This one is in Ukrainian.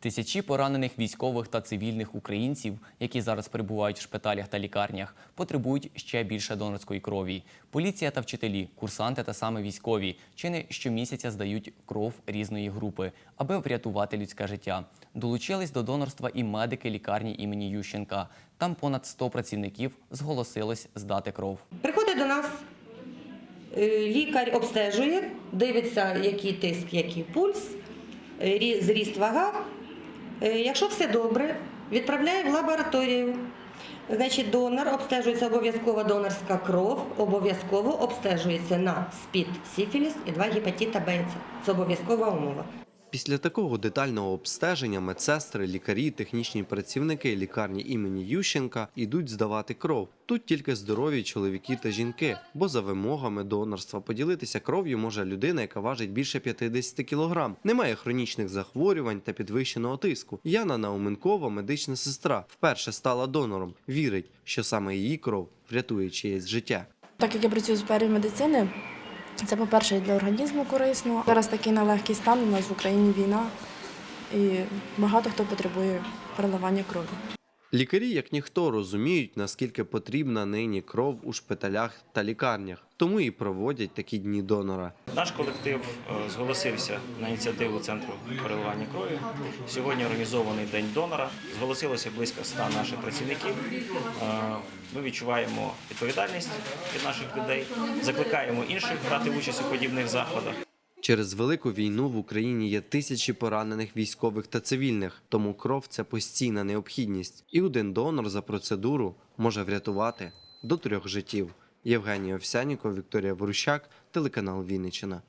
Тисячі поранених військових та цивільних українців, які зараз перебувають в шпиталях та лікарнях, потребують ще більше донорської крові. Поліція та вчителі, курсанти та саме військові чи не щомісяця здають кров різної групи, аби врятувати людське життя. Долучились до донорства і медики лікарні імені Ющенка. Там понад 100 працівників зголосилось здати кров. Приходить до нас е, лікар, обстежує, дивиться, який тиск, який пульс, е, зріст вага. Е, Якщо все добре, відправляє в лабораторію. Значить, донор обстежується обов'язково донорська кров, обов'язково обстежується на СПІД, сіфіліс і два гепатіта Б. Це обов'язкова умова. Після такого детального обстеження медсестри, лікарі, технічні працівники лікарні імені Ющенка йдуть здавати кров. Тут тільки здорові чоловіки та жінки, бо за вимогами донорства поділитися кров'ю може людина, яка важить більше 50 кілограм, не має хронічних захворювань та підвищеного тиску. Яна Науменкова, медична сестра, вперше стала донором. Вірить, що саме її кров врятує чиєсь життя. Так як я працюю сфері медицини, це, по-перше, і для організму корисно. Зараз такий нелегкий стан, у нас в Україні війна, і багато хто потребує переливання крові. Лікарі, як ніхто, розуміють, наскільки потрібна нині кров у шпиталях та лікарнях, тому і проводять такі дні донора. Наш колектив е, зголосився на ініціативу центру переливання крові. Сьогодні організований день донора. Зголосилося близько 100 наших працівників. Ми відчуваємо відповідальність від наших людей, закликаємо інших брати участь у подібних заходах. Через велику війну в Україні є тисячі поранених військових та цивільних, тому кров це постійна необхідність. І один донор за процедуру може врятувати до трьох життів. Євгеній Овсяніков, Вікторія Ворущак, телеканал Вінниччина.